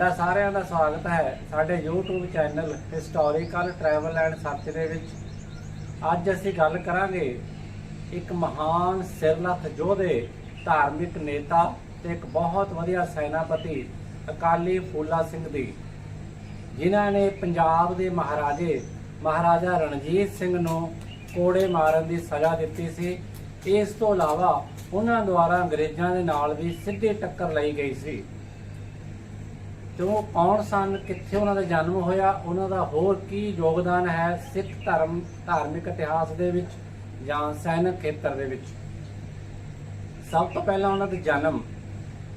ਤੁਹਾਡਾ ਸਾਰਿਆਂ ਦਾ ਸਵਾਗਤ ਹੈ ਸਾਡੇ YouTube channel historical travel and search ਦੇ ਵਿੱਚ। ਅੱਜ ਅਸੀਂ ਗੱਲ ਕਰਾਂਗੇ ਇੱਕ ਮਹਾਨ ਸਿਰਲੱਥ ਯੋਧੇ, ਧਾਰਮਿਕ ਨੇਤਾ ਤੇ ਇੱਕ ਬਹੁਤ ਵਧੀਆ ਸੈਨਾਪਤੀ ਅਕਾਲੀ ਫੂਲਾ ਸਿੰਘ ਦੀ। ਜਿਨ੍ਹਾਂ ਨੇ ਪੰਜਾਬ ਦੇ ਮਹਾਰਾਜੇ, ਮਹਾਰਾਜਾ ਰਣਜੀਤ ਸਿੰਘ ਨੂੰ ਕੋੜੇ ਮਾਰਨ ਦੀ ਸਜ਼ਾ ਦਿੱਤੀ ਸੀ। ਇਸ ਤੋਂ ਇਲਾਵਾ ਉਹਨਾਂ ਦੁਆਰਾ ਅੰਗਰੇਜ਼ਾਂ ਦੇ ਨਾਲ ਵੀ ਸਿੱਧੀ ਟੱਕਰ ਲਈ ਗਈ ਸੀ। ਤੇ ਉਹ ਕੌਣ ਸਨ, ਕਿੱਥੇ ਉਹਨਾਂ ਦਾ ਜਨਮ ਹੋਇਆ, ਉਹਨਾਂ ਦਾ ਹੋਰ ਕੀ ਯੋਗਦਾਨ ਹੈ ਸਿੱਖ ਧਰਮ, ਧਾਰਮਿਕ ਇਤਿਹਾਸ ਦੇ ਵਿੱਚ ਜਾਂ ਸੈਨਿਕ ਖੇਤਰ ਦੇ ਵਿੱਚ? ਸਭ ਤੋਂ ਪਹਿਲਾਂ ਉਹਨਾਂ ਦਾ ਜਨਮ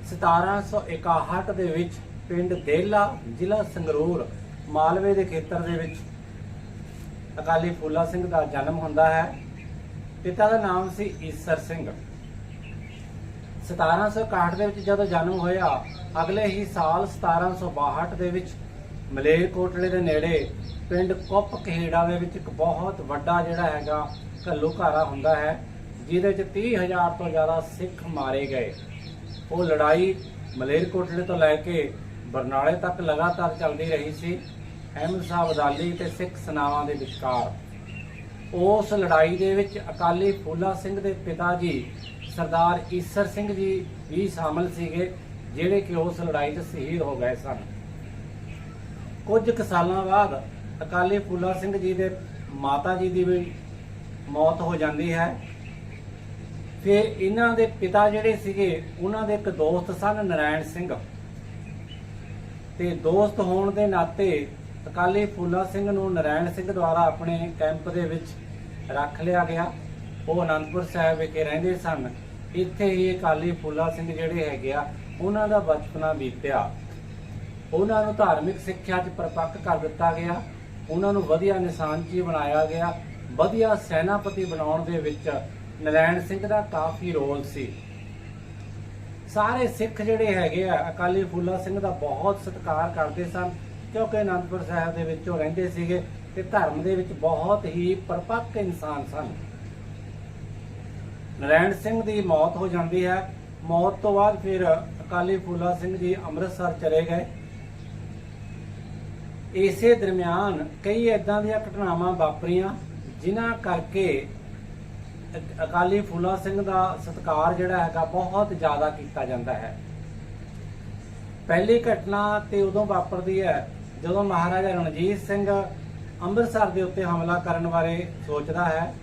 1761 ਦੇ ਵਿੱਚ ਪਿੰਡ ਦੇਲਾ, ਜ਼ਿਲ੍ਹਾ ਸੰਗਰੂਰ, ਮਾਲਵੇ ਦੇ ਖੇਤਰ ਦੇ ਵਿੱਚ। ਅਕਾਲੀ ਫੂਲਾ ਸਿੰਘ ਦਾ ਜਨਮ ਹੁੰਦਾ ਹੈ। ਪਿਤਾ ਦਾ ਨਾਮ ਸੀ ਈਸਰ ਸਿੰਘ। 1761 ਦੇ ਵਿੱਚ ਜਦੋਂ ਜਨਮ ਹੋਇਆ, ਅਗਲੇ ਹੀ ਸਾਲ 1762 ਦੇ ਵਿੱਚ ਮਲੇਰਕੋਟਲੇ ਦੇ ਨੇੜੇ ਪਿੰਡ ਕੁੱਪ ਖੇੜਾ ਦੇ ਵਿੱਚ ਇੱਕ ਬਹੁਤ ਵੱਡਾ ਜਿਹੜਾ ਹੈਗਾ ਘੱਲੂਘਾਰਾ ਹੁੰਦਾ ਹੈ, ਜਿਹਦੇ ਵਿੱਚ 30000 ਤੋਂ ਜ਼ਿਆਦਾ ਸਿੱਖ ਮਾਰੇ ਗਏ। ਉਹ ਲੜਾਈ ਮਲੇਰਕੋਟਲੇ ਤੋਂ ਲੈ ਕੇ ਬਰਨਾਲੇ ਤੱਕ ਲਗਾਤਾਰ ਚੱਲਦੀ ਰਹੀ ਸੀ। ਅਹਿਮਦ ਸਾਹਿਬ ਅਦਾਲੀ ਤੇ ਸਿੱਖ ਸਨਾਵਾਂ ਦੇ ਵਿਚਕਾਰ। ਉਸ ਲੜਾਈ ਦੇ ਵਿੱਚ ਅਕਾਲੀ ਫੂਲਾ ਸਿੰਘ ਦੇ ਪਿਤਾ ਜੀ ਸਰਦਾਰ ਈਸਰ ਸਿੰਘ ਜੀ ਵੀ ਸ਼ਾਮਲ ਸੀਗੇ, ਜਿਹੜੇ ਕਿ ਉਸ ਲੜਾਈ 'ਚ ਸ਼ਹੀਦ ਹੋ ਗਏ ਸਨ। ਕੁਝ ਕੁ ਸਾਲਾਂ ਬਾਅਦ ਅਕਾਲੀ ਫੂਲਾ ਸਿੰਘ ਜੀ ਦੇ ਮਾਤਾ ਜੀ ਦੀ ਵੀ ਮੌਤ ਹੋ ਜਾਂਦੀ ਹੈ। ਫਿਰ ਇਹਨਾਂ ਦੇ ਪਿਤਾ ਜਿਹੜੇ ਸੀਗੇ, ਉਹਨਾਂ ਦੇ ਇੱਕ ਦੋਸਤ ਸਨ ਨਰਾਇਣ ਸਿੰਘ। ਤੇ ਦੋਸਤ ਹੋਣ ਦੇ ਨਾਤੇ ਅਕਾਲੀ ਫੂਲਾ ਸਿੰਘ ਨੂੰ ਨਰਾਇਣ ਸਿੰਘ ਦੁਆਰਾ ਆਪਣੇ ਕੈਂਪ ਦੇ ਵਿੱਚ ਰੱਖ ਲਿਆ ਗਿਆ। ਉਹ ਅਨੰਦਪੁਰ ਸਾਹਿਬ ਵਿਖੇ ਰਹਿੰਦੇ ਸਨ। ਇੱਥੇ ਹੀ ਅਕਾਲੀ ਫੂਲਾ ਸਿੰਘ ਜਿਹੜੇ ਹੈਗੇ ਆ, ਉਹਨਾਂ ਦਾ ਬਚਪਨਾ ਬੀਤਿਆ। ਉਹਨਾਂ ਨੂੰ ਧਾਰਮਿਕ ਸਿੱਖਿਆ 'ਚ ਪਰਪੱਕ ਕਰ ਦਿੱਤਾ ਗਿਆ। ਉਹਨਾਂ ਨੂੰ ਵਧੀਆ ਨਿਸ਼ਾਨ ਜੀ ਬਣਾਇਆ ਗਿਆ। ਵਧੀਆ ਸੈਨਾਪਤੀ ਬਣਾਉਣ ਦੇ ਵਿੱਚ ਨਰੈਣ ਸਿੰਘ ਦਾ ਕਾਫੀ ਰੋਲ ਸੀ। ਸਾਰੇ ਸਿੱਖ ਜਿਹੜੇ ਹੈਗੇ ਆ, ਅਕਾਲੀ ਫੂਲਾ ਸਿੰਘ ਦਾ ਬਹੁਤ ਸਤਿਕਾਰ ਕਰਦੇ ਸਨ। ਕਿਉਂਕਿ ਅਨੰਦਪੁਰ ਸਾਹਿਬ ਦੇ ਵਿੱਚ ਉਹ ਰਹਿੰਦੇ ਸੀਗੇ ਤੇ ਧਰਮ ਦੇ ਵਿੱਚ ਬਹੁਤ ਹੀ ਪਰਪੱਕ ਇਨਸਾਨ ਸਨ। ਨਰੈਣ ਸਿੰਘ ਦੀ ਮੌਤ ਹੋ ਜਾਂਦੀ ਹੈ। ਮੌਤ ਤੋਂ ਬਾਅਦ ਫਿਰ ਅਕਾਲੀ ਫੂਲਾ ਸਿੰਘ ਜੀ ਅੰਮ੍ਰਿਤਸਰ ਚਲੇ ਗਏ। ਇਸੇ ਦਰਮਿਆਨ ਕਈ ਐਦਾਂ ਦੀਆਂ ਘਟਨਾਵਾਂ ਵਾਪਰੀਆਂ, ਜਿਨ੍ਹਾਂ ਕਰਕੇ ਅਕਾਲੀ ਫੂਲਾ ਸਿੰਘ ਦਾ ਸਤਿਕਾਰ ਜਿਹੜਾ ਹੈਗਾ ਬਹੁਤ ਜ਼ਿਆਦਾ ਕੀਤਾ ਜਾਂਦਾ ਹੈ। ਪਹਿਲੀ ਘਟਨਾ ਤੇ ਉਦੋਂ ਵਾਪਰਦੀ ਹੈ, ਜਦੋਂ ਮਹਾਰਾਜਾ ਰਣਜੀਤ ਸਿੰਘ ਅੰਮ੍ਰਿਤਸਰ ਦੇ ਉੱਤੇ ਹਮਲਾ ਕਰਨ ਬਾਰੇ ਸੋਚਦਾ ਹੈ।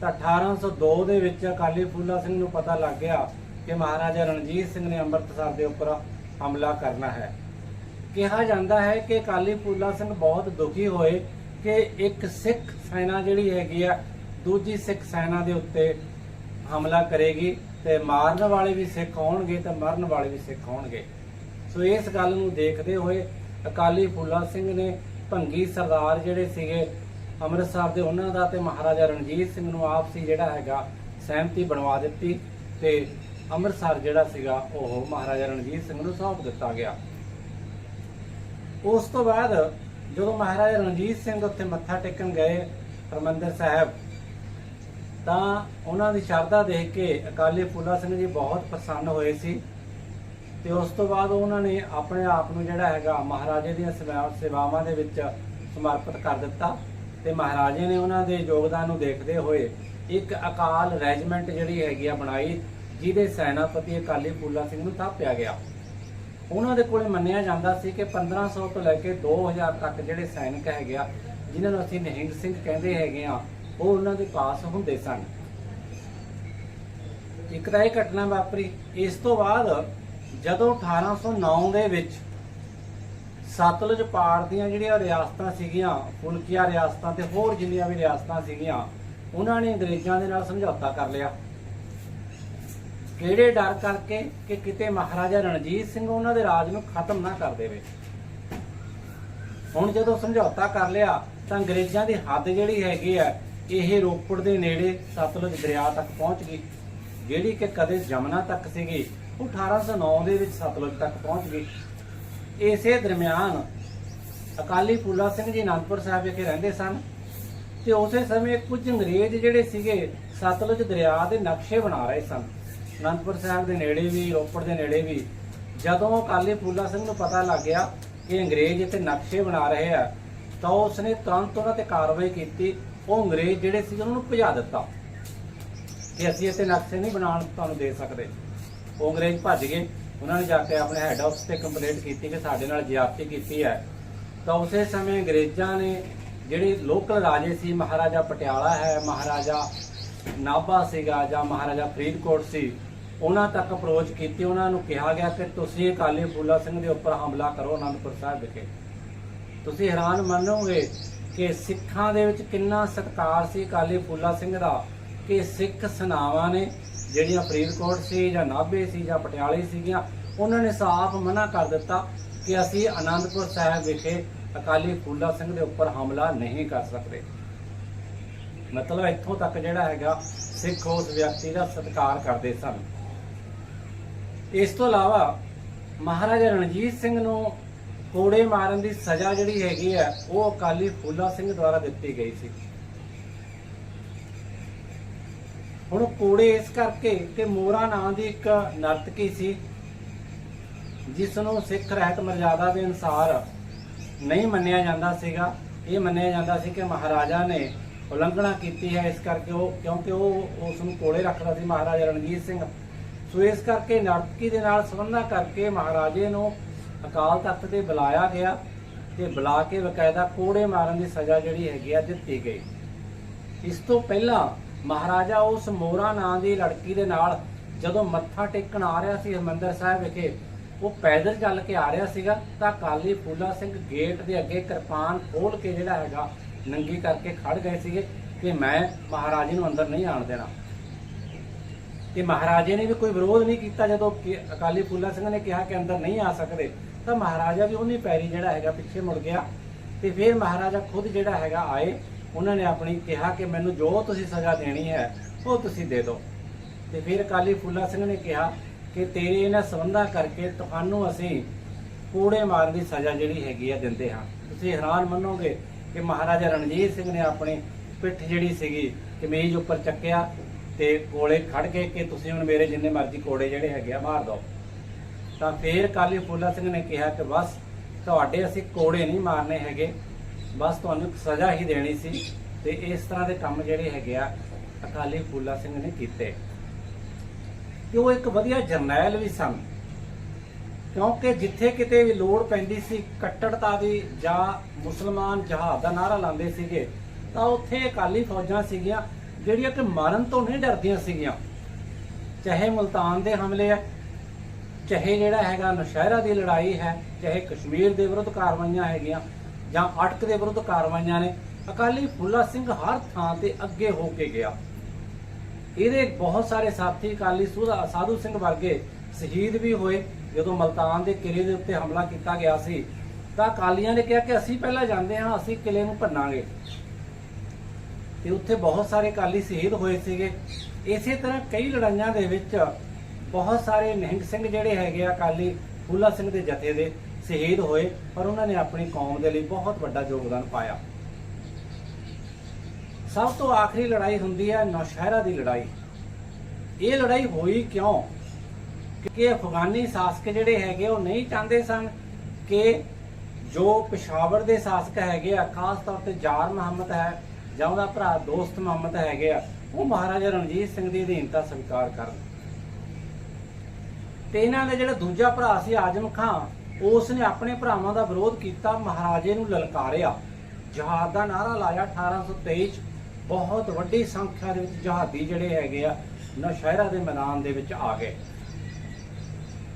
ਤਾਂ 1802 ਦੇ ਵਿੱਚ ਅਕਾਲੀ ਫੂਲਾ ਸਿੰਘ ਨੂੰ ਪਤਾ ਲੱਗ ਗਿਆ ਕਿ ਮਹਾਰਾਜਾ ਰਣਜੀਤ ਸਿੰਘ ਨੇ ਅੰਮ੍ਰਿਤਸਰ ਦੇ ਉੱਪਰ ਹਮਲਾ ਕਰਨਾ ਹੈ। ਕਿਹਾ ਜਾਂਦਾ ਹੈ ਕਿ ਅਕਾਲੀ ਫੂਲਾ ਸਿੰਘ ਬਹੁਤ ਦੁਖੀ ਹੋਏ ਕਿ ਇੱਕ ਸਿੱਖ ਸੈਨਾ ਜਿਹੜੀ ਹੈਗੀ ਆ, ਦੂਜੀ ਸਿੱਖ ਸੈਨਾ ਦੇ ਉੱਤੇ ਹਮਲਾ ਕਰੇਗੀ ਤੇ ਮਾਰਨ ਵਾਲੇ ਵੀ ਸਿੱਖ ਹੋਣਗੇ ਤੇ ਮਰਨ ਵਾਲੇ ਵੀ ਸਿੱਖ ਹੋਣਗੇ। ਸੋ ਇਸ ਗੱਲ ਨੂੰ ਦੇਖਦੇ ਹੋਏ ਅਕਾਲੀ ਫੂਲਾ ਸਿੰਘ ਨੇ ਭੰਗੀ ਸਰਦਾਰ ਜਿਹੜੇ ਸੀਗੇ ਅੰਮ੍ਰਿਤਸਰ ਦੇ ਉਹਨਾਂ ਦਾ ਤੇ ਮਹਾਰਾਜਾ ਰਣਜੀਤ ਸਿੰਘ ਨੂੰ ਆਪਸੀ ਜਿਹੜਾ ਹੈਗਾ, ਸਹਿਮਤੀ ਬਣਵਾ ਦਿੱਤੀ ਤੇ ਅੰਮ੍ਰਿਤਸਰ ਜਿਹੜਾ ਸੀਗਾ, ਉਹ ਮਹਾਰਾਜਾ ਰਣਜੀਤ ਸਿੰਘ ਨੂੰ ਸੌਂਪ ਦਿੱਤਾ ਗਿਆ। ਉਸ ਤੋਂ ਬਾਅਦ ਜਦੋਂ ਮਹਾਰਾਜਾ ਰਣਜੀਤ ਸਿੰਘ ਉੱਥੇ ਮੱਥਾ ਟੇਕਣ ਗਏ ਹਰਮੰਦਰ ਸਾਹਿਬ, ਤਾਂ ਉਹਨਾਂ ਦੀ ਸ਼ਰਧਾ ਦੇਖ ਕੇ ਅਕਾਲੀ ਫੂਲਾ ਸਿੰਘ ਜੀ ਬਹੁਤ ਪ੍ਰਸੰਨ ਹੋਏ ਸੀ ਤੇ ਉਸ ਤੋਂ ਬਾਅਦ ਉਹਨਾਂ ਨੇ ਆਪਣੇ ਆਪ ਨੂੰ ਜਿਹੜਾ ਹੈਗਾ ਮਹਾਰਾਜੇ ਦੀਆਂ ਸੇਵਾ- ਸੇਵਾਵਾਂ ਦੇ ਵਿੱਚ ਸਮਰਪਿਤ ਕਰ ਦਿੱਤਾ। ਤੇ ਮਹਾਰਾਜੇ ਨੇ ਉਹਨਾਂ ਦੇ ਯੋਗਦਾਨ ਨੂੰ ਦੇਖਦੇ ਹੋਏ ਇੱਕ ਅਕਾਲ ਰੈਜੀਮੈਂਟ ਜਿਹੜੀ ਹੈਗੀ ਆ ਬਣਾਈ, ਜਿਹਦੇ ਸੈਨਾਪਤੀ ਅਕਾਲੀ ਫੂਲਾ ਸਿੰਘ ਨੂੰ ਥਾਪਿਆ ਗਿਆ। ਉਹਨਾਂ ਦੇ ਕੋਲੇ ਮੰਨਿਆ ਜਾਂਦਾ ਸੀ ਕਿ 1500 ਤੋਂ ਲੈ ਕੇ 2000 ਤੱਕ ਜਿਹੜੇ ਸੈਨਿਕ ਹੈਗੇ ਆ, ਜਿਨ੍ਹਾਂ ਨੂੰ ਅਸੀਂ ਨਿਹੰਗ ਸਿੰਘ ਕਹਿੰਦੇ ਹੈਗੇ ਆ, ਉਹ ਉਹਨਾਂ ਦੇ ਪਾਸ ਹੁੰਦੇ ਸਨ। ਇੱਕ ਤਾਂ ਇਹ ਘਟਨਾ ਵਾਪਰੀ। ਇਸ ਤੋਂ ਬਾਅਦ ਜਦੋਂ 1809 ਦੇ ਵਿੱਚ ਸਤਲੁਜ ਪਾਰ ਦੀਆਂ ਜਿਹੜੀਆਂ ਰਿਆਸਤਾਂ ਸੀਗੀਆਂ, ਫੁਲਕੀਆਂ ਰਿਆਸਤਾਂ ਤੇ ਹੋਰ ਜਿੰਨੀਆਂ ਵੀ ਰਿਆਸਤਾਂ ਸੀਗੀਆਂ, ਉਹਨਾਂ ਨੇ ਅੰਗਰੇਜ਼ਾਂ ਦੇ ਨਾਲ ਸਮਝੌਤਾ ਕਰ ਲਿਆ। ਕਿਹੜੇ ਡਰ ਕਰਕੇ ਕਿ ਕਿਤੇ ਮਹਾਰਾਜਾ ਰਣਜੀਤ ਸਿੰਘ ਉਹਨਾਂ ਦੇ ਰਾਜ ਨੂੰ ਖਤਮ ਨਾ ਕਰ ਦੇਵੇ? ਹੁਣ ਜਦੋਂ ਸਮਝੌਤਾ ਕਰ ਲਿਆ, ਤਾਂ ਅੰਗਰੇਜ਼ਾਂ ਦੀ ਹੱਦ ਜਿਹੜੀ ਹੈਗੀ ਆ, ਇਹ ਰੋਪੜ ਦੇ ਨੇੜੇ ਸਤਲੁਜ ਦਰਿਆ ਤੱਕ ਪਹੁੰਚ ਗਈ, ਜਿਹੜੀ ਕਿ ਕਦੇ ਜਮਨਾ ਤੱਕ ਸੀਗੀ, ਉਹ 1809 ਦੇ ਵਿੱਚ ਸਤਲੁਜ ਤੱਕ ਪਹੁੰਚ ਗਈ। ਇਸੇ ਦਰਮਿਆਨ ਅਕਾਲੀ ਫੂਲਾ ਸਿੰਘ ਜੀ ਅਨੰਦਪੁਰ ਸਾਹਿਬ ਵਿਖੇ ਰਹਿੰਦੇ ਸਨ ਤੇ ਉਸੇ ਸਮੇਂ ਕੁਝ ਅੰਗਰੇਜ਼ ਜਿਹੜੇ ਸੀਗੇ ਸਤਲੁਜ ਦਰਿਆ ਦੇ ਨਕਸ਼ੇ ਬਣਾ ਰਹੇ ਸਨ। ਅਨੰਦਪੁਰ ਸਾਹਿਬ ਦੇ ਨੇੜੇ ਵੀ, ਰੋਪੜ ਦੇ ਨੇੜੇ ਵੀ ਜਦੋਂ ਅਕਾਲੀ ਫੂਲਾ ਸਿੰਘ ਨੂੰ ਪਤਾ ਲੱਗ ਗਿਆ ਕਿ ਅੰਗਰੇਜ਼ ਇੱਥੇ ਨਕਸ਼ੇ ਬਣਾ ਰਹੇ ਆ, ਤਾਂ ਉਸਨੇ ਤੁਰੰਤ ਉਹਨਾਂ ਤੇ ਕਾਰਵਾਈ ਕੀਤੀ। ਉਹ ਅੰਗਰੇਜ਼ ਜਿਹੜੇ ਸੀ ਉਹਨਾਂ ਨੂੰ ਭਜਾ ਦਿੱਤਾ ਕਿ ਅਸੀਂ ਇੱਥੇ ਨਕਸ਼ੇ ਨਹੀਂ ਬਣਾਉਣ ਤੁਹਾਨੂੰ ਦੇ ਸਕਦੇ। ਉਹ ਅੰਗਰੇਜ਼ ਭੱਜ ਗਏ। ਉਹਨਾਂ ਨੇ ਜਾ ਕੇ ਆਪਣੇ ਹੈੱਡ ਆਫਿਸ ਤੇ ਕੰਪਲੇਂਟ ਕੀਤੀ ਕਿ ਸਾਡੇ ਨਾਲ ਜ਼ਿਆਦਤੀ ਕੀਤੀ ਹੈ। ਤਾਂ ਉਸੇ ਸਮੇਂ ਅੰਗਰੇਜ਼ਾਂ ਨੇ ਜਿਹੜੇ ਲੋਕਲ ਰਾਜੇ ਸੀ, ਮਹਾਰਾਜਾ ਪਟਿਆਲਾ ਹੈ, ਮਹਾਰਾਜਾ ਨਾਭਾ ਸੀਗਾ ਜਾਂ ਮਹਾਰਾਜਾ ਫਰੀਦਕੋਟ ਸੀ, ਉਹਨਾਂ ਤੱਕ ਅਪਰੋਚ ਕੀਤੀ, ਉਹਨਾਂ ਨੂੰ ਕਿਹਾ ਗਿਆ ਕਿ ਤੁਸੀਂ ਅਕਾਲੀ ਫੂਲਾ ਸਿੰਘ ਦੇ ਉੱਪਰ ਹਮਲਾ ਕਰੋ ਅਨੰਦਪੁਰ ਸਾਹਿਬ ਵਿਖੇ। ਤੁਸੀਂ ਹੈਰਾਨ ਮੰਨੋਗੇ ਕਿ ਸਿੱਖਾਂ ਦੇ ਵਿੱਚ ਕਿੰਨਾ ਸਤਿਕਾਰ ਸੀ ਅਕਾਲੀ ਫੂਲਾ ਸਿੰਘ ਦਾ ਕਿ ਸਿੱਖ ਸਨਾਵਾਂ ਨੇ ਜਿਹੜੀਆਂ ਫਰੀਦਕੋਟ ਸੀ ਜਾਂ ਨਾਭੇ ਸੀ ਜਾਂ ਪਟਿਆਲੇ ਸੀਗੀਆਂ, ਉਹਨਾਂ ਨੇ ਸਾਫ਼ ਮਨਾ ਕਰ ਦਿੱਤਾ ਕਿ ਅਸੀਂ ਆਨੰਦਪੁਰ ਸਾਹਿਬ ਵਿਖੇ ਅਕਾਲੀ ਫੂਲਾ ਸਿੰਘ ਦੇ ਉੱਪਰ ਹਮਲਾ ਨਹੀਂ ਕਰ ਸਕਦੇ। ਮਤਲਬ ਇੱਥੋਂ ਤੱਕ ਜਿਹੜਾ ਹੈਗਾ, ਸਿੱਖ ਉਸ ਵਿਅਕਤੀ ਦਾ ਸਤਿਕਾਰ ਕਰਦੇ ਸਨ। ਇਸ ਤੋਂ ਇਲਾਵਾ ਮਹਾਰਾਜਾ ਰਣਜੀਤ ਸਿੰਘ ਨੂੰ ਕੋੜੇ ਮਾਰਨ ਦੀ ਸਜ਼ਾ ਜਿਹੜੀ ਹੈਗੀ ਹੈ, ਉਹ ਅਕਾਲੀ ਫੂਲਾ ਸਿੰਘ ਦੁਆਰਾ ਦਿੱਤੀ ਗਈ ਸੀ। ਹੁਣ ਕੋੜੇ ਇਸ ਕਰਕੇ ਕਿ ਮੋਰਾ ਨਾਂ ਦੀ ਇੱਕ ਨਰਤਕੀ ਸੀ ਜਿਸ ਨੂੰ ਸਿੱਖ ਰਹਿਤ ਮਰਜ਼ਾਦਾ ਦੇ ਅਨੁਸਾਰ ਨਹੀਂ ਮੰਨਿਆ ਜਾਂਦਾ ਸੀਗਾ। ਇਹ ਮੰਨਿਆ ਜਾਂਦਾ ਸੀ ਕਿ ਮਹਾਰਾਜਾ ਨੇ ਉਲੰਘਣਾ ਕੀਤੀ ਹੈ ਇਸ ਕਰਕੇ ਉਹ, ਕਿਉਂਕਿ ਉਹ ਉਸ ਨੂੰ ਕੋਲੇ ਰੱਖਦਾ ਸੀ, ਮਹਾਰਾਜਾ ਰਣਜੀਤ ਸਿੰਘ। ਸੋ ਇਸ ਕਰਕੇ ਨਰਤਕੀ ਦੇ ਨਾਲ ਸੰਬੰਧਾ ਕਰਕੇ ਮਹਾਰਾਜੇ ਨੂੰ ਅਕਾਲ ਤਖਤ ਤੇ ਬੁਲਾਇਆ ਗਿਆ ਤੇ ਬੁਲਾ ਕੇ ਬਕਾਇਦਾ ਕੋੜੇ ਮਾਰਨ ਦੀ ਸਜ਼ਾ ਜਿਹੜੀ ਹੈਗੀ ਆ ਦਿੱਤੀ ਗਈ। ਇਸ ਤੋਂ ਪਹਿਲਾਂ ਮਹਾਰਾਜਾ ਉਸ ਮੋਰਾ ਨਾਂ ਦੀ ਲੜਕੀ ਦੇ ਨਾਲ ਜਦੋਂ ਮੱਥਾ ਟੇਕਣ ਆ ਰਿਹਾ ਸੀ ਹਰਿਮੰਦਰ ਸਾਹਿਬ ਵਿਖੇ, ਉਹ ਪੈਦਲ ਚੱਲ ਕੇ ਆ ਰਿਹਾ ਸੀਗਾ ਤਾਂ ਕਾਲੀ ਫੂਲਾ ਸਿੰਘ ਗੇਟ ਦੇ ਅੱਗੇ ਕਿਰਪਾਨ ਖੋਲ ਕੇ ਜਿਹੜਾ ਹੈਗਾ ਨੰਗੀ ਕਰਕੇ ਖੜ ਗਏ ਸੀਗੇ ਕਿ ਮੈਂ ਮਹਾਰਾਜੇ ਨੂੰ ਅੰਦਰ ਨਹੀਂ ਆਣ ਦੇਣਾ। ਤੇ ਮਹਾਰਾਜੇ ਨੇ ਵੀ ਕੋਈ ਵਿਰੋਧ ਨਹੀਂ ਕੀਤਾ ਜਦੋਂ ਕਿ ਅਕਾਲੀ ਫੂਲਾ ਸਿੰਘ ਨੇ ਕਿਹਾ ਕਿ ਅੰਦਰ ਨਹੀਂ ਆ ਸਕਦੇ, ਤਾਂ ਮਹਾਰਾਜਾ ਵੀ ਉਹਨੇ ਪੈਰੀ ਜਿਹੜਾ ਹੈਗਾ ਪਿੱਛੇ ਮੁੜ ਗਿਆ ਤੇ ਫਿਰ ਮਹਾਰਾਜਾ ਖੁਦ ਜਿਹੜਾ ਹੈਗਾ ਆਏ ਉਹਨਾਂ ਨੇ ਆਪਣੀ ਕਿਹਾ ਕਿ ਮੈਨੂੰ ਜੋ ਤੁਸੀਂ ਸਜ਼ਾ ਦੇਣੀ ਹੈ, ਉਹ ਤੁਸੀਂ ਦੇ ਦਿਓ। ਤੇ ਫਿਰ ਕਾਲੀ ਫੂਲਾ ਸਿੰਘ ਨੇ ਕਿਹਾ ਕਿ ਤੇਰੇ ਇਹਨਾਂ ਸੰਬੰਧਾਂ ਕਰਕੇ ਤੁਹਾਨੂੰ ਅਸੀਂ ਕੂੜੇ ਮਾਰਨ ਦੀ ਸਜ਼ਾ ਜਿਹੜੀ ਹੈਗੀ ਆ ਦਿੰਦੇ ਹਾਂ। ਤੁਸੀਂ ਹੈਰਾਨ ਮੰਨੋਗੇ ਕਿ ਮਹਾਰਾਜਾ ਰਣਜੀਤ ਸਿੰਘ ਨੇ ਆਪਣੀ ਪਿੱਠ ਜਿਹੜੀ ਸੀਗੀ ਕਮੀਜ਼ ਉੱਪਰ ਚੱਕਿਆ ਤੇ ਕੋਲੇ ਖੜ ਕੇ ਕਿ ਤੁਸੀਂ ਹੁਣ ਮੇਰੇ ਜਿੰਨੇ ਮਰਜ਼ੀ ਕੋੜੇ ਜਿਹੜੇ ਹੈਗੇ ਆ ਮਾਰ ਦਿਓ। ਤਾਂ ਫੇਰ ਕਾਲੀ ਫੂਲਾ ਸਿੰਘ ਨੇ ਕਿਹਾ ਕਿ ਬਸ, ਤੁਹਾਡੇ ਅਸੀਂ ਕੋੜੇ ਨਹੀਂ ਮਾਰਨੇ ਹੈਗੇ। ਬਸ ਤੁਹਾਨੂੰ ਇੱਕ ਸਜ਼ਾ ਹੀ ਦੇਣੀ ਸੀ ਤੇ ਇਸ ਤਰ੍ਹਾਂ ਦੇ ਕੰਮ ਜਿਹੜੇ ਹੈਗੇ ਆ, ਅਕਾਲੀ ਫੂਲਾ ਸਿੰਘ ਨੇ ਕੀਤੇ। ਕਿ ਉਹ ਇੱਕ ਵਧੀਆ ਜਰਨੈਲ ਵੀ ਸਨ। ਕਿਉਂਕਿ ਜਿੱਥੇ ਕਿਤੇ ਵੀ ਲੋੜ ਪੈਂਦੀ ਸੀ ਕੱਟੜਤਾ ਦੀ ਜਾਂ ਮੁਸਲਮਾਨ ਜਹਾਦ ਦਾ ਨਾਰਾ ਲਾਉਂਦੇ ਸੀਗੇ, ਤਾਂ ਉੱਥੇ ਅਕਾਲੀ ਫੌਜਾਂ ਸੀਗੀਆਂ ਜਿਹੜੀਆਂ ਕਿ ਮਾਰਨ ਤੋਂ ਨਹੀਂ ਡਰਦੀਆਂ ਸੀਗੀਆਂ। ਚਾਹੇ ਮੁਲਤਾਨ ਦੇ ਹਮਲੇ ਆ, ਚਾਹੇ ਜਿਹੜਾ ਹੈਗਾ ਨਸ਼ਹਿਰਾ ਦੀ ਲੜਾਈ ਹੈ, ਚਾਹੇ ਕਸ਼ਮੀਰ ਦੇ ਵਿਰੁੱਧ ਕਾਰਵਾਈਆਂ ਹੈਗੀਆਂ ਜਾਂ ਅਟਕ ਦੇ ਵਿਰੁੱਧ ਕਾਰਵਾਈਆਂ ਨੇ, ਅਕਾਲੀ ਫੁੱਲਾ ਸਿੰਘ ਹਰ ਥਾਂ ਤੇ ਅੱਗੇ ਹੋ ਕੇ ਗਿਆ। ਇਹਦੇ ਬਹੁਤ ਸਾਰੇ ਸਾਥੀ ਅਕਾਲੀ ਸੁਧਾ ਸਾਧੂ ਸਿੰਘ ਵਰਗੇ ਸ਼ਹੀਦ ਵੀ ਹੋਏ। ਜਦੋਂ ਮਲਤਾਨ ਦੇ ਕਿਲੇ ਦੇ ਉੱਤੇ ਹਮਲਾ ਕੀਤਾ ਗਿਆ ਸੀ, ਤਾਂ ਅਕਾਲੀਆਂ ਨੇ ਕਿਹਾ ਕਿ ਅਸੀਂ ਪਹਿਲਾਂ ਜਾਂਦੇ ਹਾਂ, ਅਸੀਂ ਕਿਲੇ ਨੂੰ ਭੰਨਾਂਗੇ। ਤੇ ਉੱਥੇ ਬਹੁਤ ਸਾਰੇ ਅਕਾਲੀ ਸ਼ਹੀਦ ਹੋਏ ਸੀਗੇ। ਇਸੇ ਤਰ੍ਹਾਂ ਕਈ ਲੜਾਈਆਂ ਦੇ ਵਿੱਚ ਬਹੁਤ ਸਾਰੇ ਨਿਹੰਗ ਸਿੰਘ ਜਿਹੜੇ ਹੈਗੇ ਆ ਅਕਾਲੀ ਫੂਲਾ ਸਿੰਘ ਦੇ ਜਥੇ ਦੇ ਸ਼ਹੀਦ ਹੋਏ, ਪਰ ਉਹਨਾਂ ਨੇ ਆਪਣੀ ਕੌਮ ਦੇ ਲਈ ਬਹੁਤ ਵੱਡਾ ਯੋਗਦਾਨ ਪਾਇਆ। ਸਭ ਤੋਂ ਆਖਰੀ ਲੜਾਈ ਹੁੰਦੀ ਹੈ ਨੌਸ਼ਹਿਰਾ ਦੀ ਲੜਾਈ। ਇਹ ਲੜਾਈ ਹੋਈ ਕਿਉਂ? ਕਿ ਅਫਗਾਨੀ ਸ਼ਾਸਕ ਜਿਹੜੇ ਹੈਗੇ, ਉਹ ਨਹੀਂ ਚਾਹੁੰਦੇ ਸਨ ਕਿ ਜੋ ਪਿਸ਼ਾਵਰ ਦੇ ਸ਼ਾਸਕ ਹੈਗੇ ਆ, ਖਾਸ ਤੌਰ ਤੇ ਜਾਰ ਮੁਹੰਮਦ ਹੈ ਜਾਂ ਉਹਦਾ ਭਰਾ ਦੋਸਤ ਮੁਹੰਮਦ ਹੈਗੇ ਆ, ਉਹ ਮਹਾਰਾਜਾ ਰਣਜੀਤ ਸਿੰਘ ਦੀ ਅਧੀਨਤਾ ਸਵੀਕਾਰ ਕਰਨ। ਤੇ ਇਹਨਾਂ ਦਾ ਜਿਹੜਾ ਦੂਜਾ ਭਰਾ ਸੀ ਆਜਮ ਖਾਂ ਉਸ ਨੇ ਆਪਣੇ ਭਰਾਵਾਂ ਦਾ ਵਿਰੋਧ ਕੀਤਾ, ਮਹਾਰਾਜੇ ਨੂੰ ਲਲਕਾਰਿਆ। ਜਹਾਦ ਦਾ ਨਾਰਾ ਲਾਇਆ 1823 ਚ ਬਹੁਤ ਵੱਡੀ ਸੰਖਿਆ ਦੇ ਵਿੱਚ ਜਹਾਦੀ ਜਿਹੜੇ ਹੈਗੇ ਆ, ਨੌਸ਼ਹਿਰਾ ਦੇ ਮੈਦਾਨ ਦੇ ਵਿੱਚ ਆ ਗਏ।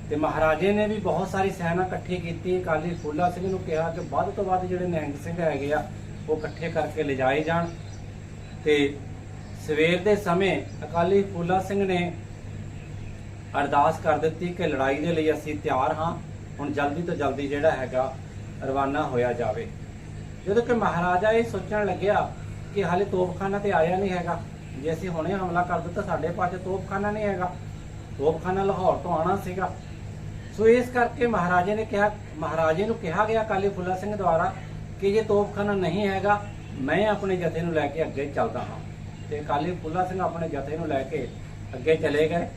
ਤੇ ਮਹਾਰਾਜੇ ਨੇ ਵੀ ਬਹੁਤ ਸਾਰੀ ਸੈਨਾ ਇਕੱਠੀ ਕੀਤੀ। ਅਕਾਲੀ ਫੂਲਾ ਸਿੰਘ ਨੂੰ ਕਿਹਾ ਕਿ ਵੱਧ ਤੋਂ ਵੱਧ ਜਿਹੜੇ ਨਿਹੰਗ ਸਿੰਘ ਹੈਗੇ ਆ, ਉਹ ਇਕੱਠੇ ਕਰਕੇ ਲਿਜਾਏ ਜਾਣ। ਤੇ ਸਵੇਰ ਦੇ ਸਮੇਂ ਅਕਾਲੀ ਫੂਲਾ ਸਿੰਘ ਨੇ ਅਰਦਾਸ ਕਰ ਦਿੱਤੀ ਕਿ ਲੜਾਈ ਦੇ ਲਈ ਅਸੀਂ ਤਿਆਰ ਹਾਂ। ਹੁਣ ਜਲਦੀ ਤੋਂ ਜਲਦੀ ਜਿਹੜਾ ਹੈਗਾ ਰਵਾਨਾ ਹੋਇਆ ਜਾਵੇ। ਜਦੋਂ ਕਿ ਮਹਾਰਾਜਾ ਇਹ ਸੋਚਣ ਲੱਗਿਆ ਕਿ ਹਾਲੇ ਤੋਪਖਾਨਾ ਤੇ ਆਇਆ ਨਹੀਂ ਹੈਗਾ। ਜੇ ਅਸੀਂ ਹੁਣੇ ਹਮਲਾ ਕਰ ਦਿੱਤਾ, ਸਾਡੇ ਪਾਸ ਤੋਪਖਾਨਾ ਨਹੀਂ ਹੈਗਾ। ਤੋਪਖਾਨਾ ਲਾਹੌਰ ਤੋਂ ਆਣਾ ਸੀਗਾ। ਸੋ ਇਸ ਕਰਕੇ ਮਹਾਰਾਜੇ ਨੇ ਕਿਹਾ, ਮਹਾਰਾਜੇ ਨੂੰ ਕਿਹਾ ਗਿਆ ਕਾਲੀ ਫੁੱਲਾ ਸਿੰਘ ਦੁਆਰਾ ਕਿ ਜੇ ਤੋਪਖਾਨਾ ਨਹੀਂ ਹੈਗਾ, ਮੈਂ ਆਪਣੇ ਜਥੇ ਨੂੰ ਲੈ ਕੇ ਅੱਗੇ ਚੱਲਦਾ ਹਾਂ। ਤੇ ਕਾਲੀ ਫੁੱਲਾ ਸਿੰਘ ਆਪਣੇ ਜਥੇ ਨੂੰ ਲੈ ਕੇ ਅੱਗੇ ਚਲੇ ਗਏ।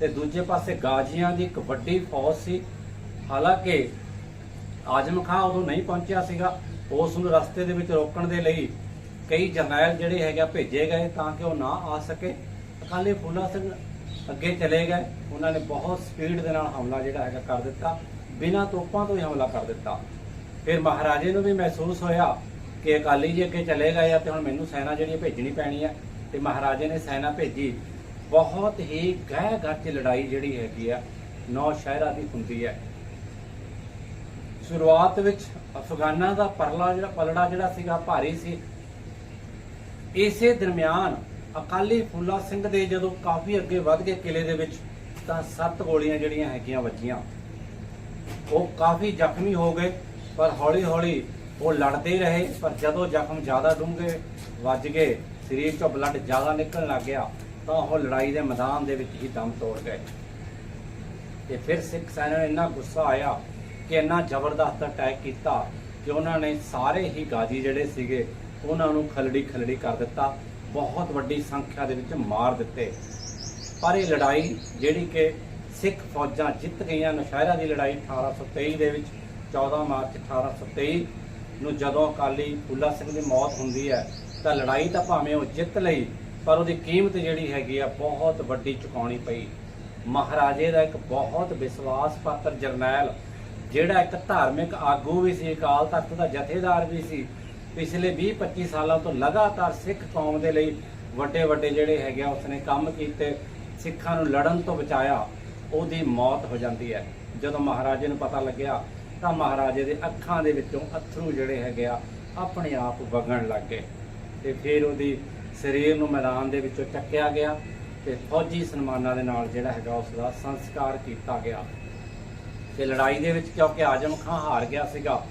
ਤੇ ਦੂਜੇ ਪਾਸੇ ਗਾਜ਼ੀਆਂ ਦੀ ਇੱਕ ਵੱਡੀ ਫੌਜ ਸੀ। ਹਾਲਾਂਕਿ ਆਜ਼ਮ ਖਾਨ ਉਦੋਂ ਨਹੀਂ ਪਹੁੰਚਿਆ ਸੀਗਾ। ਉਸ ਨੂੰ ਰਸਤੇ ਦੇ ਵਿੱਚ ਰੋਕਣ ਦੇ ਲਈ ਕਈ ਜਰਨੈਲ ਜਿਹੜੇ ਹੈਗੇ ਆ ਭੇਜੇ ਗਏ ਤਾਂ ਕਿ ਉਹ ਨਾ ਆ ਸਕੇ। ਅਕਾਲੀ ਫੂਲਾ ਸਿੰਘ ਅੱਗੇ ਚਲੇ ਗਏ। ਉਹਨਾਂ ਨੇ ਬਹੁਤ ਸਪੀਡ ਦੇ ਨਾਲ ਹਮਲਾ ਜਿਹੜਾ ਹੈਗਾ ਕਰ ਦਿੱਤਾ। ਬਿਨਾਂ ਤੋਪਾਂ ਤੋਂ ਹੀ ਹਮਲਾ ਕਰ ਦਿੱਤਾ। ਫਿਰ ਮਹਾਰਾਜੇ ਨੂੰ ਵੀ ਮਹਿਸੂਸ ਹੋਇਆ ਕਿ ਅਕਾਲੀ ਜੀ ਅੱਗੇ ਚਲੇ ਗਏ ਆ ਤੇ ਹੁਣ ਮੈਨੂੰ ਸੈਨਾ ਜਿਹੜੀ ਭੇਜਣੀ ਪੈਣੀ ਹੈ ਤੇ ਮਹਾਰਾਜੇ ਨੇ ਸੈਨਾ ਭੇਜੀ। ਬਹੁਤ ਹੀ ਗਹਿ ਗੱਚ ਲੜਾਈ ਜਿਹੜੀ ਹੈਗੀ ਆ ਨੌ ਸ਼ਹਿਰਾਂ ਦੀ ਹੁੰਦੀ ਹੈ ਸ਼ੁਰੂਆਤ ਵਿੱਚ ਅਫਗਾਨਾਂ ਦਾ ਪਰਲਾ ਜਿਹੜਾ ਪਲੜਾ ਜਿਹੜਾ ਸੀਗਾ ਭਾਰੀ ਸੀ। ਇਸੇ ਦਰਮਿਆਨ ਅਕਾਲੀ ਫੂਲਾ ਸਿੰਘ ਦੇ ਜਦੋਂ ਕਾਫੀ ਅੱਗੇ ਵੱਧ ਗਏ ਕਿਲੇ ਦੇ ਵਿੱਚ ਤਾਂ ਸੱਤ ਗੋਲੀਆਂ ਜਿਹੜੀਆਂ ਹੈਗੀਆਂ ਵੱਜੀਆਂ। ਉਹ ਕਾਫੀ ਜ਼ਖਮੀ ਹੋ ਗਏ, ਪਰ ਹੌਲੀ ਹੌਲੀ ਉਹ ਲੜਦੇ ਰਹੇ, ਪਰ ਜਦੋਂ ਜ਼ਖਮ ਜ਼ਿਆਦਾ ਡੂੰਘੇ ਵੱਜ ਗਏ, ਸਰੀਰ ਚੋਂ ਬਲੱਡ ਜ਼ਿਆਦਾ ਨਿਕਲਣ ਲੱਗ ਗਿਆ, ਤਾਂ ਉਹ ਲੜਾਈ ਦੇ ਮੈਦਾਨ ਦੇ ਵਿੱਚ ਹੀ ਦਮ ਤੋੜ ਗਏ। ਤੇ ਫਿਰ ਸਿੱਖ ਸੈਨਾ ਨੂੰ ਇੰਨਾ ਗੁੱਸਾ ਆਇਆ ਕਿ ਇੰਨਾ ਜ਼ਬਰਦਸਤ ਅਟੈਕ ਕੀਤਾ ਕਿ ਉਹਨਾਂ ਨੇ ਸਾਰੇ ਹੀ ਗਾਜ਼ੀ ਜਿਹੜੇ ਸੀਗੇ, ਉਹਨਾਂ ਨੂੰ ਖਲੜੀ ਖਲੜੀ ਕਰ ਦਿੱਤਾ। ਬਹੁਤ ਵੱਡੀ ਸੰਖਿਆ ਦੇ ਵਿੱਚ ਮਾਰ ਦਿੱਤੇ। ਪਰ ਇਹ ਲੜਾਈ ਜਿਹੜੀ ਕਿ ਸਿੱਖ ਫੌਜਾਂ ਜਿੱਤ ਗਈਆਂ ਨੌਸ਼ਹਿਰਾ ਦੀ ਲੜਾਈ 1823 ਦੇ ਵਿੱਚ 14 ਮਾਰਚ 1823 ਨੂੰ ਜਦੋਂ ਅਕਾਲੀ ਫੁੱਲਾ ਸਿੰਘ ਦੀ ਮੌਤ ਹੁੰਦੀ ਹੈ, ਤਾਂ ਲੜਾਈ ਤਾਂ ਭਾਵੇਂ ਉਹ ਜਿੱਤ ਲਈ, ਪਰ ਉਹਦੀ ਕੀਮਤ ਜਿਹੜੀ ਹੈਗੀ ਆ, ਬਹੁਤ ਵੱਡੀ ਚੁਕਾਉਣੀ ਪਈ। ਮਹਾਰਾਜੇ ਦਾ ਇੱਕ ਬਹੁਤ ਵਿਸ਼ਵਾਸ ਪਾਤਰ ਜਰਨੈਲ ਜਿਹੜਾ ਇੱਕ ਧਾਰਮਿਕ ਆਗੂ ਵੀ ਸੀ, ਅਕਾਲ ਤਖਤ ਦਾ ਜਥੇਦਾਰ ਵੀ ਸੀ, ਪਿਛਲੇ 20-25 ਸਾਲਾਂ ਤੋਂ ਲਗਾਤਾਰ ਸਿੱਖ ਕੌਮ ਦੇ ਲਈ ਵੱਡੇ ਵੱਡੇ ਜਿਹੜੇ ਹੈਗੇ ਆ, ਉਸਨੇ ਕੰਮ ਕੀਤੇ, ਸਿੱਖਾਂ ਨੂੰ ਲੜਨ ਤੋਂ ਬਚਾਇਆ, ਉਹਦੀ ਮੌਤ ਹੋ ਜਾਂਦੀ ਹੈ। ਜਦੋਂ ਮਹਾਰਾਜੇ ਨੂੰ ਪਤਾ ਲੱਗਿਆ, ਤਾਂ ਮਹਾਰਾਜੇ ਦੇ ਅੱਖਾਂ ਦੇ ਵਿੱਚੋਂ ਅਥਰੂ ਜਿਹੜੇ ਹੈਗੇ ਆ, ਆਪਣੇ ਆਪ ਵਗਣ ਲੱਗ ਗਏ। ਤੇ ਫਿਰ ਉਹਦੀ ਸਰੀਰ ਨੂੰ ਮੈਦਾਨ ਦੇ ਵਿੱਚੋਂ ਚੱਕਿਆ ਗਿਆ ਤੇ ਫੌਜੀ ਸਨਮਾਨਾਂ ਦੇ ਨਾਲ ਜਿਹੜਾ ਹੈਗਾ ਉਸ ਦਾ ਸੰਸਕਾਰ ਕੀਤਾ ਗਿਆ। ਤੇ ਲੜਾਈ ਦੇ ਵਿੱਚ ਕਿਉਂਕਿ ਆਜਮ ਖਾਨ ਹਾਰ ਗਿਆ ਸੀਗਾ,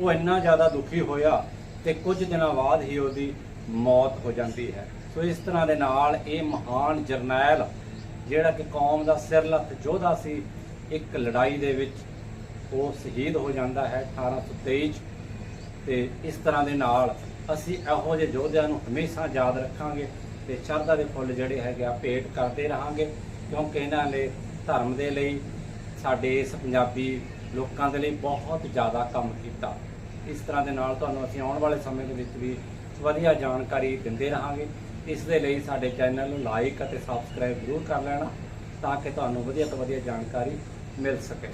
ਉਹ ਇੰਨਾ ਜ਼ਿਆਦਾ ਦੁਖੀ ਹੋਇਆ ਤੇ ਕੁਝ ਦਿਨਾਂ ਬਾਅਦ ਹੀ ਉਹਦੀ ਮੌਤ ਹੋ ਜਾਂਦੀ ਹੈ। ਸੋ ਇਸ ਤਰ੍ਹਾਂ ਦੇ ਨਾਲ ਇਹ ਮਹਾਨ ਜਰਨੈਲ, ਜਿਹੜਾ ਕਿ ਕੌਮ ਦਾ ਸਿਰਲੱਥ ਯੋਧਾ ਸੀ, ਇੱਕ ਲੜਾਈ ਦੇ ਵਿੱਚ ਉਹ ਸ਼ਹੀਦ ਹੋ ਜਾਂਦਾ ਹੈ 1823 'ਚ। ਤੇ ਇਸ ਤਰ੍ਹਾਂ ਦੇ ਨਾਲ ਅਸੀਂ ਇਹੋ ਜਿਹੇ ਯੋਧਿਆਂ ਨੂੰ ਹਮੇਸ਼ਾ ਯਾਦ ਰੱਖਾਂਗੇ ਤੇ ਸ਼ਰਧਾ ਦੇ ਫੁੱਲ ਜਿਹੜੇ ਹੈਗੇ ਆ, ਭੇਟ ਕਰਦੇ ਰਹਾਂਗੇ ਕਿਉਂਕਿ ਇਹਨਾਂ ਨੇ ਧਰਮ ਦੇ ਲਈ ਸਾਡੇ ਇਸ ਪੰਜਾਬੀ ਲੋਕਾਂ ਦੇ ਲਈ ਬਹੁਤ ਜ਼ਿਆਦਾ ਕੰਮ ਕੀਤਾ। ਇਸ ਤਰ੍ਹਾਂ ਦੇ ਨਾਲ ਤੁਹਾਨੂੰ ਅਸੀਂ ਆਉਣ ਵਾਲੇ ਸਮੇਂ ਦੇ ਵਿੱਚ ਵੀ ਵਧੀਆ ਜਾਣਕਾਰੀ ਦਿੰਦੇ ਰਹਾਂਗੇ। ਇਸ ਦੇ ਲਈ ਸਾਡੇ ਚੈਨਲ ਨੂੰ ਲਾਈਕ ਅਤੇ ਸਬਸਕ੍ਰਾਈਬ ਜ਼ਰੂਰ ਕਰ ਲੈਣਾ ਤਾਂ ਕਿ ਤੁਹਾਨੂੰ ਵਧੀਆ ਤੋਂ ਵਧੀਆ ਜਾਣਕਾਰੀ ਮਿਲ ਸਕੇ।